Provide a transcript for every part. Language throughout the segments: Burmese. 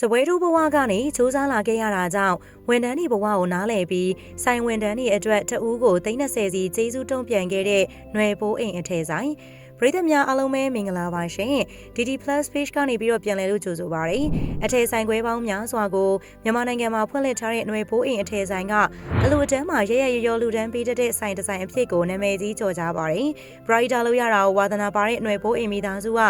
စပွဲတို့ဘဝကနေစူးစမ်းလာခဲ့ရတာကြောင့်ဝန်ထမ်းတွေဘဝကိုနားလည်ပြီးစိုင်ဝန်ထမ်းတွေအတွက်တဦးကို30စီကျေးဇူးတုံ့ပြန်ခဲ့တဲ့ຫນွေပိုးအိမ်အထည်ဆိုင်ပရိသတ်များအားလုံးပဲမင်္ဂလာပါရှင် DD Plus page ကနေပြီးတော့ပြန်လည်လို့ကြိုဆိုပါရစေအထည်ဆိုင်ခွဲပေါင်းများစွာကိုမြန်မာနိုင်ငံမှာဖွင့်လှစ်ထားတဲ့ຫນွေပိုးအိမ်အထည်ဆိုင်ကအလူအတန်းမှာရရရရလူတန်းပေးတတ်တဲ့ဆိုင်တစ်ဆိုင်အဖြစ်ကိုနာမည်ကြီးကြော်ကြပါရစေ Brighter လို့ရတာကိုဝါသနာပါတဲ့ຫນွေပိုးအိမ်မိသားစုက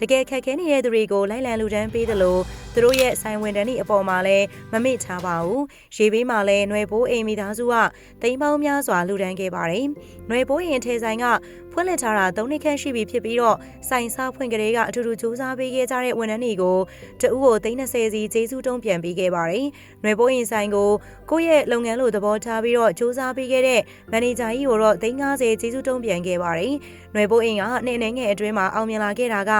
တကယ်ခက်ခဲနေတဲ့သူတွေကိုလိုက်လံလူတန်းပေးသလို သူတို့ရဲ့ဆိုင်ဝင်တန်းဤအပေါ်မှာလည်းမမေ့ချပါဘူးရေဘေးမှာလည်းຫນွေပိုးအိမ်မိသားစုကတိမ်ပေါင်းများစွာလူတန်းခဲ့ပါတယ်ຫນွေပိုးအိမ်အထည်ဆိုင်ကဖွင့်လှစ်ထားတာ၃နှစ်ခန့်ရှိပြီဖြစ်ပြီးတော့ဆိုင်စားဖွင့်ကလေးကအထူးထူးစူးစမ်းပေးခဲ့ကြတဲ့ဝန်ထမ်းတွေကိုတဦးကို30စီကျေးဇူးတုံးပြန်ပေးခဲ့ပါတယ်။ຫນွေပိုးရင်ဆိုင်ကိုကိုယ့်ရဲ့လုပ်ငန်းလိုသဘောထားပြီးတော့စူးစမ်းပေးခဲ့တဲ့မန်နေဂျာကြီးကိုတော့30ကျေးဇူးတုံးပြန်ခဲ့ပါတယ်။ຫນွေပိုးရင်ကနှစ်နှစ်ငယ်အတွင်းမှာအောင်မြင်လာခဲ့တာက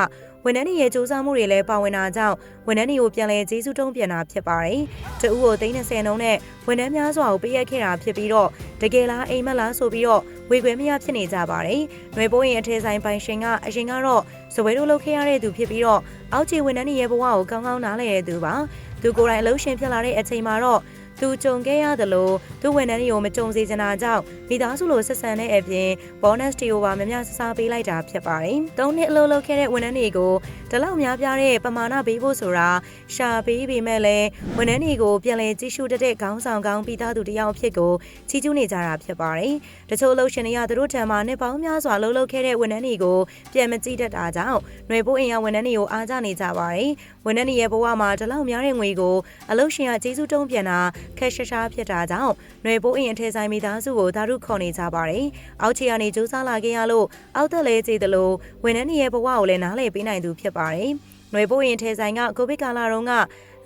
ဝန်ထမ်းတွေရဲ့စူးစမ်းမှုတွေလည်းပါဝင်တာကြောင့်ဝန်ထမ်းတွေကိုပြန်လည်ကျေးဇူးတုံးပြန်တာဖြစ်ပါတယ်။တဦးကို30နှုန်းနဲ့ဝန်ထမ်းများစွာကိုပေးရခဲ့တာဖြစ်ပြီးတော့တကယ်လားအိမ်မက်လားဆိုပြီးတော့ဝေခွဲမရဖြစ်နေကြပါတယ်။ຫນွေပိုးရင်အထည်ဆိုင်ပိုင်ရှင်ကအရင်ကတော့ဇဝဲတို့လုပ်ခဲ့ရတဲ့သူဖြစ်ပြီးတော့အောက်ခြေဝန်ထမ်းတွေရဲ့ဘဝကိုကောင်းကောင်းနားလည်တဲ့သူပါ။သူကိုယ်တိုင်အလုပ်ရှင်ဖြစ်လာတဲ့အချိန်မှာတော့ သူကြုံခဲ့ရသလိုသူဝန်ထမ်းတွေကိုမကြုံစေချင်တာကြောင့်မိသားစုလိုဆက်ဆံတဲ့အပြင် bonus တွေကိုပါများများဆဆပေးလိုက်တာဖြစ်ပါတယ်။သုံးနှစ်အလုပ်လုပ်ခဲ့တဲ့ဝန်ထမ်းတွေကိုဒီလောက်များပြားတဲ့ပမာဏပေးဖို့ဆိုတာရှာပေးပေမဲ့လည်းဝန်ထမ်းတွေကိုပြန်လည်ကြည့်ရှုတတ်တဲ့ခေါင်းဆောင်ကောင်းပြီးသားသူတစ်ယောက်အဖြစ်ကိုချီးကျူးနေကြတာဖြစ်ပါတယ်။တချို့အလုပ်ရှင်တွေကသူတို့ထံမှာနှစ်ပေါင်းများစွာလှုပ်လှုပ်ခဲ့တဲ့ဝန်ထမ်းတွေကိုပြန်မကြည့်တတ်တာကြောင့်ຫນွေပိုးအိမ်ရဝန်ထမ်းတွေကိုအားကြနေကြပါတယ်။ဝန်ထမ်းတွေရဲ့ဘဝမှာဒီလောက်များတဲ့ငွေကိုအလုပ်ရှင်ကကျေးဇူးတုံးပြန်တာ ခက်ရှားရှားဖြစ်တာကြောင့်ຫນွေပိုးအိမ်အထည်ဆိုင်မိသားစုကိုသာဓုခေါ်နေကြပါတယ်။အောက်ခြေကနေစူးစမ်းလာခဲ့ရလို့အောက်သက်လဲကြည့်တယ်လို့ဝန်ထမ်းတွေရဲ့ဘဝကိုလည်းနားလည်ပေးနိုင်သူဖြစ်ပါတယ်။ຫນွေပိုးရင်ထဲဆိုင်ကကိုဗစ်ကာလတုန်းက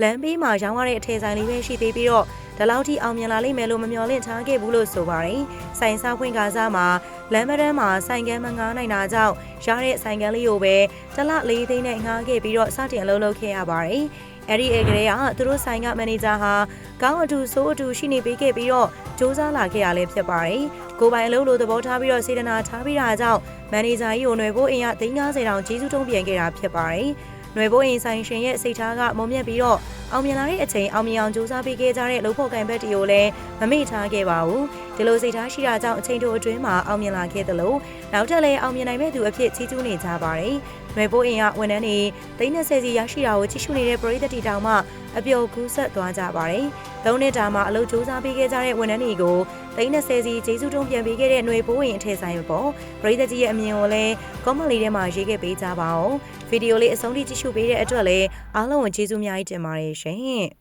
လမ်းဘေးမှာရောင်းရတဲ့အထည်ဆိုင်လေးပဲရှိသေးပြီးတော့ဒီလောက်ထိအောင်မြင်လာလိမ့်မယ်လို့မမျှော်လင့်ထားခဲ့ဘူးလို့ဆိုပါတယ်။ဆိုင်စားဖွင့်ကားစားမှာလမ်းမတန်းမှာဆိုင်ကန်းမငားနိုင်တာကြောင့်ရတဲ့ဆိုင်ကန်းလေးကိုပဲတစ်လလေးသိန်းနဲ့ငှားခဲ့ပြီးတော့စတင်အလုပ်လုပ်ခဲ့ရပါတယ်။ အဲ့ဒီအေကလေးကသူတို့ဆိုင်ကမန်နေဂျာဟာကောင်းအတူဆိုးအတူရှိနေပေးခဲ့ပြီးတော့စူးစမ်းလာခဲ့ရလဲဖြစ်ပါတယ်။ကိုပိုင်အလုပ်လိုသဘောထားပြီးတော့စေတနာထားပြီးတာကြောင့်မန်နေဂျာကြီးကိုຫນွေဖို့အင်ရ350တောင်ကျေးဇူးတုံးပြန်ခဲ့တာဖြစ်ပါတယ်။ຫນွေဖို့အင်ဆိုင်ရှင်ရဲ့စိတ်ထားကမုံမြတ်ပြီးတော့ အောင်မြင်လာတဲ့အချိန်အောင်မြင်အောင်ကြိုးစားပေးခဲ့ကြတဲ့လုပ်ဖို့ကံဘက်တီကိုလည်းမမေ့ထားခဲ့ပါဘူး။ဒီလိုစိတ်ထားရှိတာကြောင့်အချိန်တို့အတွင်းမှာအောင်မြင်လာခဲ့သလိုနောက်ထပ်လည်းအောင်မြင်နိုင်မဲ့သူအဖြစ်ချီးကျူးနေကြပါတယ်။ရွယ်ပိုးအင်ကဝန်ထမ်းတွေသိန်း30စီရရှိတာကိုကြည့်ရှုနေတဲ့ပရိသတ်တီတောင်မှအပျော်ကူးဆက်သွားကြပါတယ်။သုံးနှစ်တာမှာအလုပ်ကြိုးစားပေးခဲ့ကြတဲ့ဝန်ထမ်းတွေကိုသိန်း30စီဂျေဆုတုံးပြန်ပေးခဲ့တဲ့ຫນွေပိုးဝင်အထည်ဆိုင်ပေါ်ပရိသတ်ကြီးရဲ့အမြင်ကိုလည်းကောမလီထဲမှာရေးခဲ့ပေးကြပါအောင်။ဗီဒီယိုလေးအဆုံးထိကြည့်ရှုပေးတဲ့အတွက်လည်းအားလုံးကိုကျေးဇူးအများကြီးတင်ပါတယ်ရှင်။